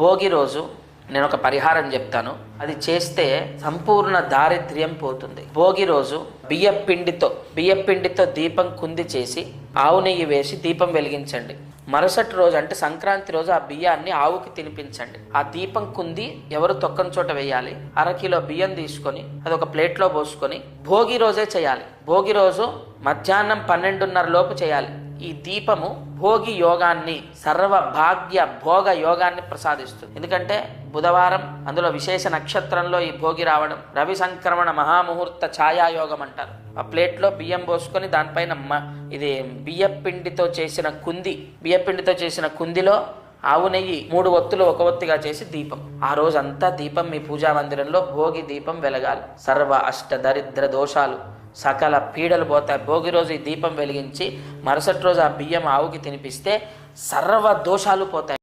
భోగి రోజు నేను ఒక పరిహారం చెప్తాను. అది చేస్తే సంపూర్ణ దారిద్ర్యం పోతుంది. భోగి రోజు బియ్య పిండితో బియ్య పిండితో దీపం కుంది చేసి ఆవు నెయ్యి వేసి దీపం వెలిగించండి. మరుసటి రోజు అంటే సంక్రాంతి రోజు ఆ బియ్యాన్ని ఆవుకి తినిపించండి. ఆ దీపం కుంది ఎవరు తొక్కని చోట వేయాలి? అరకిలో బియ్యం తీసుకొని అది ఒక ప్లేట్లో పోసుకొని భోగి రోజే చేయాలి. భోగి రోజు మధ్యాహ్నం పన్నెండున్నర లోపు చేయాలి. ఈ దీపము భోగి యోగాన్ని సర్వ భాగ్య భోగ యోగాన్ని ప్రసాదిస్తుంది. ఎందుకంటే బుధవారం అందులో విశేష నక్షత్రంలో ఈ భోగి రావడం రవి సంక్రమణ మహాముహూర్త ఛాయాయోగం అంటారు. ఆ ప్లేట్లో బియ్యం పోసుకొని దానిపైన మ- ఇది బియ్యపిండితో చేసిన కుంది బియ్యపిండితో చేసిన కుందిలో ఆవు నెయ్యి మూడు ఒత్తులు ఒక ఒత్తిగా చేసి దీపం. ఆ రోజంతా దీపం మీ పూజా మందిరంలో భోగి దీపం వెలగాలి. సర్వ అష్ట దరిద్ర దోషాలు సకల పీడలు పోతాయి. భోగి రోజు ఈ దీపం వెలిగించి మరుసటి రోజు ఆ బియ్యం ఆవుకి తినిపిస్తే సర్వ దోషాలు పోతాయి.